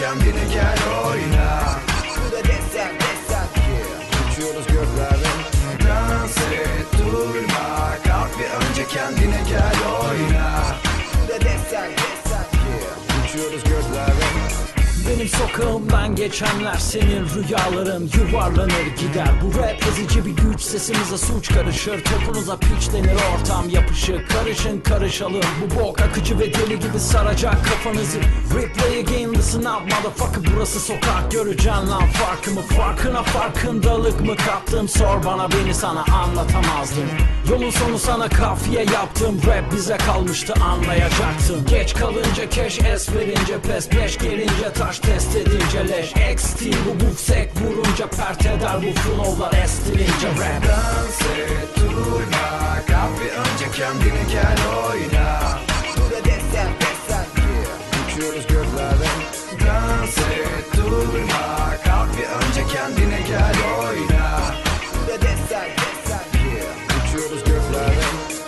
kalk bir önce kendine gel oyna. Bu da Dans et durma. Kalk bir önce kendine gel oyna Benim sokağımdan geçenler senin rüyaların yuvarlanır gider. Bu rap ezici bir güç sesimize suç karışır. Topunuza piç denir ortam yapışık Karışın karışalım. Bu bok akıcı ve deli gibi saracak kafanızı. Replay again listen up motherfucker. Burası sokak Göreceksin lan farkımı farkına farkındalık mı kattım Sor bana beni sana anlatamazdım. Yolun sonu sana kafiye yaptım. Rap bize kalmıştı anlayacaktın Geç kalınca keş es verince pes. Geç gelince taş test edince leş XT bu bufsek vurunca pert eder bu flowlar estirince rap Dans et durma Kalk bir önce kendine gel oyna Bu da desen desen. Uçuyoruz göklere Dans et durma Kalk bir önce kendine gel oyna Bu da desen desen. Uçuyoruz göklere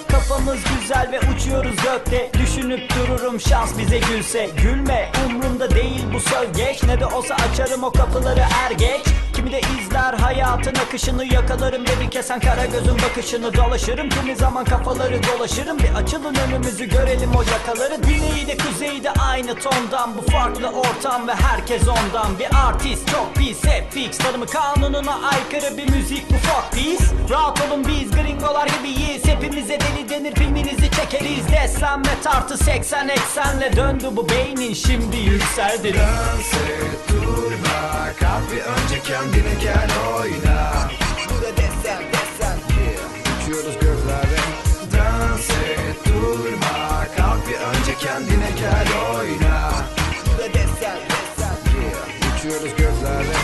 Kafamız güzel ve uçuyoruz gökte. Düşünüp dururum şans bize gülse. Gülme umrumda değil bu söz geç Ne de olsa açarım o kapıları er geç. Kimi de izler hayatın akışını Yakalarım bir kesen kara gözün bakışını. Dolaşırım kimi zaman kafaları dolaşırım. Bir açılın önümüzü görelim o yakaları. Güneyi de kuzeyi de aynı tondan. Bu farklı ortam ve herkes ondan. Bir artist çok pis hep fix. Tanımı kanununa aykırı bir müzik bu fuck peace Rahat olun biz gringolar gibiyiz. Hepimize deli denir filminizi çekeriz. Desem ve tartı 80 eksenle döndü bu beynin şimdi yükseldi. Dans et durma. Kalk bir önce kendine gel oyna. Bu da desen desen yeah. Uçuyoruz göklere Dans et durma. Kalk bir önce kendine gel oyna. Bu da desen desen yeah. Uçuyoruz göklere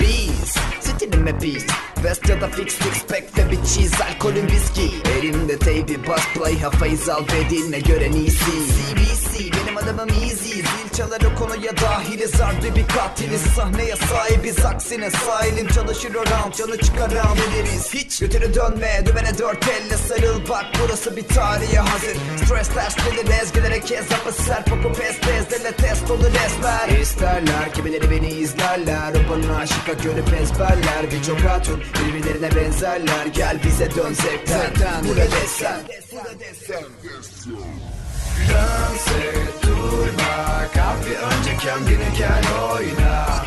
Beast. Stilime beast? Vest ya da fix six pack ve bir cheese Alkolün viski. Elimde teybi bas play ha feyz al ve dinle gören iyisi. CBC benim adamım easy. Zil çalar o konuya dahiliz Harbi bir katiliz Sahneye sahibiz aksine Sahilin çalışır around Canı çıkaran biliriz Hiç götünü dönme Dümene dört elle sarıl. Bak Burası bir tarihe hazır. Stres dersleri ezgilere kezzapı Serp. Oku pes bezdele test olur ezber İsterler kimileri beni izlerler O bana aşıka görüp ezberler. Birçok hatun birbirlerine benzerler. Gel bize dön zevkten Bu da desen. Dans et durma Kalk bir önce kendine gel oyna